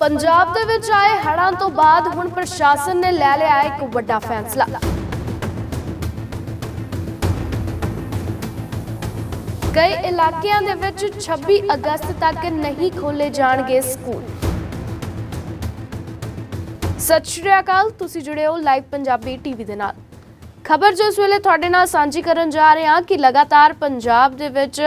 ਪੰਜਾਬ ਦੇ ਵਿੱਚ ਆਏ ਹੜ੍ਹਾਂ ਤੋਂ ਬਾਅਦ ਹੁਣ ਪ੍ਰਸ਼ਾਸਨ ਨੇ ਲੈ ਲਿਆ ਇੱਕ ਵੱਡਾ ਫੈਸਲਾ। ਕਈ ਇਲਾਕਿਆਂ ਦੇ ਵਿੱਚ 26 ਅਗਸਤ ਤੱਕ ਨਹੀਂ ਖੋਲੇ ਜਾਣਗੇ ਸਕੂਲ। ਸਤਿ ਸ਼੍ਰੀ ਅਕਾਲ, ਤੁਸੀਂ ਜੁੜੇ ਹੋ ਲਾਈਵ ਪੰਜਾਬੀ ਟੀਵੀ ਦੇ ਨਾਲ। ਖਬਰ ਜੋ ਇਸ ਵੇਲੇ ਤੁਹਾਡੇ ਨਾਲ ਸਾਂਝੀ ਕਰਨ ਜਾ ਰਹੇ ਹਾਂ ਕਿ ਲਗਾਤਾਰ ਪੰਜਾਬ ਦੇ ਵਿੱਚ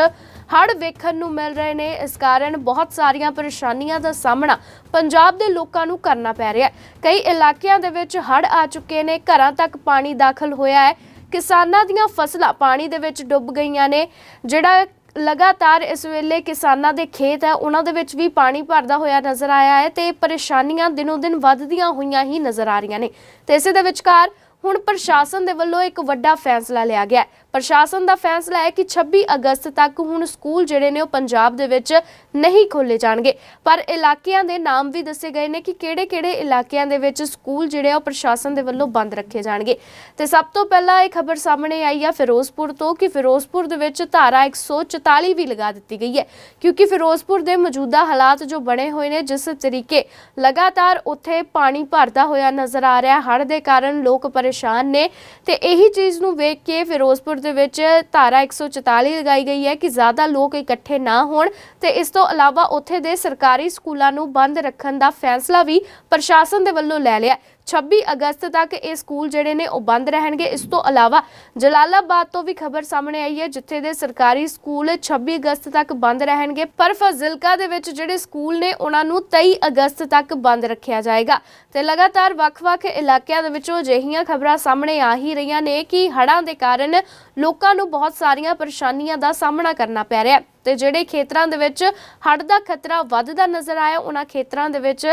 ਹੜ੍ਹ ਵੇਖਣ ਨੂੰ ਮਿਲ ਰਹੇ ਨੇ। ਇਸ ਕਾਰਨ ਬਹੁਤ ਸਾਰੀਆਂ ਪਰੇਸ਼ਾਨੀਆਂ ਦਾ ਸਾਹਮਣਾ ਪੰਜਾਬ ਦੇ ਲੋਕਾਂ ਨੂੰ ਕਰਨਾ ਪੈ ਰਿਹਾ ਹੈ। ਕਈ ਇਲਾਕਿਆਂ ਦੇ ਵਿੱਚ ਹੜ੍ਹ ਆ ਚੁੱਕੇ ਨੇ। ਘਰਾਂ ਤੱਕ ਪਾਣੀ ਦਾਖਲ ਹੋਇਆ ਹੈ। ਕਿਸਾਨਾਂ ਦੀਆਂ ਫਸਲਾਂ ਪਾਣੀ ਦੇ ਵਿੱਚ ਡੁੱਬ ਗਈਆਂ ਨੇ। ਜਿਹੜਾ ਲਗਾਤਾਰ ਇਸ ਵੇਲੇ ਕਿਸਾਨਾਂ ਦੇ ਖੇਤ ਹੈ, ਉਹਨਾਂ ਦੇ ਵਿੱਚ ਵੀ ਪਾਣੀ ਭਰਦਾ ਹੋਇਆ ਨਜ਼ਰ ਆਇਆ ਹੈ ਤੇ ਪਰੇਸ਼ਾਨੀਆਂ ਦਿਨੋ ਦਿਨ ਵੱਧਦੀਆਂ ਹੋਈਆਂ ਹੀ ਨਜ਼ਰ ਆ ਰਹੀਆਂ ਨੇ। ਤੇ ਇਸੇ ਦੇ ਵਿਚਕਾਰ ਹੁਣ ਪ੍ਰਸ਼ਾਸਨ ਦੇ ਵੱਲੋਂ ਇੱਕ ਵੱਡਾ ਫੈਸਲਾ ਲਿਆ ਗਿਆ ਪ੍ਰਸ਼ਾਸਨ ਦਾ ਫੈਸਲਾ ਹੈ ਕਿ 26 ਅਗਸਤ ਤੱਕ ਹੁਣ ਸਕੂਲ ਜਿਹੜੇ ਨੇ ਉਹ ਪੰਜਾਬ ਦੇ ਵਿੱਚ ਨਹੀਂ ਖੋਲੇ ਜਾਣਗੇ। ਪਰ ਇਲਾਕਿਆਂ ਦੇ ਨਾਮ ਵੀ ਦੱਸੇ ਗਏ ਨੇ ਕਿ ਕਿਹੜੇ-ਕਿਹੜੇ ਇਲਾਕਿਆਂ ਦੇ ਵਿੱਚ ਸਕੂਲ ਜਿਹੜੇ ਆ ਉਹ ਪ੍ਰਸ਼ਾਸਨ ਦੇ ਵੱਲੋਂ ਬੰਦ ਰੱਖੇ ਜਾਣਗੇ। ਤੇ ਸਭ ਤੋਂ ਪਹਿਲਾਂ ਇਹ ਖਬਰ ਸਾਹਮਣੇ ਆਈ ਆ ਫਿਰੋਜ਼ਪੁਰ ਤੋਂ ਕਿ ਫਿਰੋਜ਼ਪੁਰ ਦੇ ਵਿੱਚ ਧਾਰਾ 144 ਵੀ ਲਗਾ ਦਿੱਤੀ ਗਈ ਹੈ। ਕਿਉਂਕਿ ਫਿਰੋਜ਼ਪੁਰ ਦੇ ਮੌਜੂਦਾ ਹਾਲਾਤ ਜੋ ਬਣੇ ਹੋਏ ਨੇ, ਜਿਸ ਤਰੀਕੇ ਲਗਾਤਾਰ ਉੱਥੇ ਪਾਣੀ ਭਰਦਾ ਹੋਇਆ ਨਜ਼ਰ ਆ ਰਿਹਾ, ਹੜ੍ਹ ਦੇ ਕਾਰਨ ਲੋਕ ਪਰੇਸ਼ਾਨ ਨੇ ਤੇ ਇਹੀ ਚੀਜ਼ ਨੂੰ ਵੇਖ ਕੇ ਫਿਰੋਜ਼ਪੁਰ ਦੇ ਵਿੱਚ ਧਾਰਾ 144 ਲਗਾਈ ਗਈ ਹੈ ਕਿ ਜ਼ਿਆਦਾ ਲੋਕ ਇਕੱਠੇ ਨਾ ਹੋਣ ਤੇ ਇਸ ਤੋਂ ਇਲਾਵਾ ਉੱਥੇ ਦੇ ਸਰਕਾਰੀ ਸਕੂਲਾਂ ਨੂੰ ਬੰਦ ਰੱਖਣ ਦਾ ਫੈਸਲਾ ਵੀ ਪ੍ਰਸ਼ਾਸਨ ਦੇ ਵੱਲੋਂ ਲੈ ਲਿਆ 26 ਅਗਸਤ ਤੱਕ ਇਹ ਸਕੂਲ ਜਿਹੜੇ ਨੇ ਉਹ ਬੰਦ ਰਹਿਣਗੇ। ਇਸ ਤੋਂ ਇਲਾਵਾ ਜਲਾਲਾਬਾਦ ਤੋਂ ਵੀ ਖਬਰ ਸਾਹਮਣੇ ਆਈ ਹੈ, ਜਿੱਥੇ ਦੇ ਸਰਕਾਰੀ ਸਕੂਲ 26 ਅਗਸਤ ਤੱਕ ਬੰਦ ਰਹਿਣਗੇ। ਪਰ ਫਜ਼ਿਲਕਾ ਦੇ ਵਿੱਚ ਜਿਹੜੇ ਸਕੂਲ ਨੇ, ਉਹਨਾਂ ਨੂੰ 23 ਅਗਸਤ ਤੱਕ ਬੰਦ ਰੱਖਿਆ ਜਾਏਗਾ। ਤੇ ਲਗਾਤਾਰ ਵੱਖ-ਵੱਖ ਇਲਾਕਿਆਂ ਦੇ ਵਿੱਚੋਂ ਅਜਿਹੀਆਂ ਖਬਰਾਂ ਸਾਹਮਣੇ ਆ ਹੀ ਰਹੀਆਂ ਨੇ ਕਿ ਹੜ੍ਹਾਂ ਦੇ ਕਾਰਨ ਲੋਕਾਂ ਨੂੰ ਬਹੁਤ ਸਾਰੀਆਂ ਪਰੇਸ਼ਾਨੀਆਂ ਦਾ ਸਾਹਮਣਾ ਕਰਨਾ ਪੈ ਰਿਹਾ ਹੈ। ਤੇ ਜਿਹੜੇ ਖੇਤਰਾਂ ਦੇ ਵਿੱਚ ਹੜ੍ਹ ਦਾ ਖਤਰਾ ਵੱਧਦਾ ਨਜ਼ਰ ਆਇਆ, ਉਹਨਾਂ ਖੇਤਰਾਂ ਦੇ ਵਿੱਚ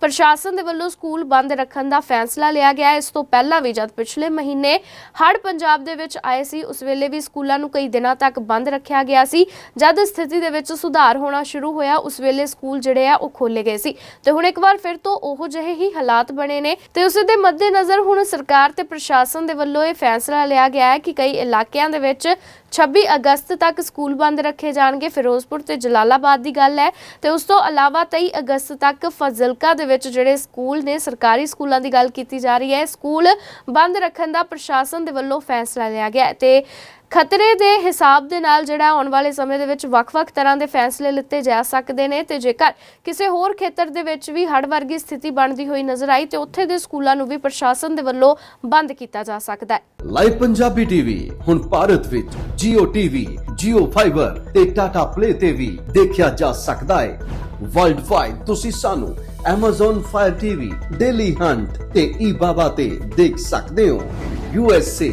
ਪ੍ਰਸ਼ਾਸਨ ਦੇ ਵੱਲੋਂ ਸਕੂਲ ਬੰਦ ਰੱਖਣ ਦਾ ਫੈਸਲਾ ਲਿਆ ਗਿਆ। ਇਸ ਤੋਂ ਪਹਿਲਾਂ ਵੀ ਜਦ ਪਿਛਲੇ ਮਹੀਨੇ ਹੜ੍ਹ ਪੰਜਾਬ ਦੇ ਵਿੱਚ ਆਏ ਸੀ, ਉਸ ਵੇਲੇ ਵੀ ਸਕੂਲਾਂ ਨੂੰ ਕਈ ਦਿਨਾਂ ਤੱਕ ਬੰਦ ਰੱਖਿਆ ਗਿਆ ਸੀ। ਜਦ ਸਥਿਤੀ ਦੇ ਵਿੱਚ ਸੁਧਾਰ ਹੋਣਾ ਸ਼ੁਰੂ ਹੋਇਆ, ਉਸ ਵੇਲੇ ਸਕੂਲ ਜਿਹੜੇ ਆ, ਉਹ ਖੋਲੇ ਗਏ ਸੀ। ਤੇ ਹੁਣ ਇੱਕ ਵਾਰ ਫਿਰ ਤੋਂ ਉਹੋ ਜਿਹੇ ਹੀ ਹਾਲਾਤ ਬਣੇ ਨੇ। ਤੇ ਉਸ ਦੇ ਮੱਦੇਨਜ਼ਰ ਹੁਣ ਸਰਕਾਰ ਤੇ ਪ੍ਰਸ਼ਾਸਨ ਦੇ ਵੱਲੋਂ ਇਹ ਫੈਸਲਾ ਲਿਆ ਗਿਆ ਹੈ ਕਿ ਕਈ ਇਲਾਕਿਆਂ ਦੇ ਵਿੱਚ 26 ਅਗਸਤ ਤੱਕ ਸਕੂਲ ਬੰਦ ਰੱਖੇ ਜਾਣਗੇ। ਫਿਰੋਜ਼ਪੁਰ ਤੇ ਜਲਾਲਾਬਾਦ ਦੀ ਗੱਲ ਹੈ ਤੇ ਉਸ ਤੋਂ ਇਲਾਵਾ 23 ਅਗਸਤ ਤੱਕ ਫਜ਼ਿਲਕਾ ਦੇ ਵਿੱਚ ਜਿਹੜੇ ਸਕੂਲ ਨੇ, ਸਰਕਾਰੀ ਸਕੂਲਾਂ ਦੀ ਗੱਲ ਕੀਤੀ ਜਾ ਰਹੀ ਹੈ। ਸਕੂਲ ਬੰਦ ਰੱਖਣ ਦਾ ਪ੍ਰਸ਼ਾਸਨ ਦੇ ਵੱਲੋਂ ਫੈਸਲਾ ਲਿਆ ਗਿਆ ਹੈ ਤੇ ਖਤਰੇ ਦੇ ਹਿਸਾਬ ਦੇ ਨਾਲ ਜਿਹੜਾ ਆਉਣ ਵਾਲੇ ਸਮੇਂ ਦੇ ਵਿੱਚ ਵੱਖ-ਵੱਖ ਤਰ੍ਹਾਂ ਦੇ ਫੈਸਲੇ ਲਿੱਤੇ ਜਾ ਸਕਦੇ ਨੇ ਤੇ ਜੇਕਰ ਕਿਸੇ ਹੋਰ ਖੇਤਰ ਦੇ ਵਿੱਚ ਵੀ ਹੜ੍ਹ ਵਰਗੀ ਸਥਿਤੀ ਬਣਦੀ ਹੋਈ ਨਜ਼ਰ ਆਈ ਤੇ ਉੱਥੇ ਦੇ ਸਕੂਲਾਂ ਨੂੰ ਵੀ ਪ੍ਰਸ਼ਾਸਨ ਦੇ ਵੱਲੋਂ ਬੰਦ ਕੀਤਾ ਜਾ ਸਕਦਾ ਹੈ। ਲਾਈਵ ਪੰਜਾਬੀ ਟੀਵੀ ਹੁਣ ਭਾਰਤ ਵਿੱਚ Jio TV, Jio Fiber ਤੇ Tata Play ਤੇ ਵੀ ਦੇਖਿਆ ਜਾ ਸਕਦਾ ਹੈ। ਵਰਲਡ ਵਾਈਡ ਤੁਸੀਂ ਸਾਨੂੰ Amazon Fire TV, Daily Hunt ਤੇ eBaba ਤੇ ਦੇਖ ਸਕਦੇ ਹੋ। USA,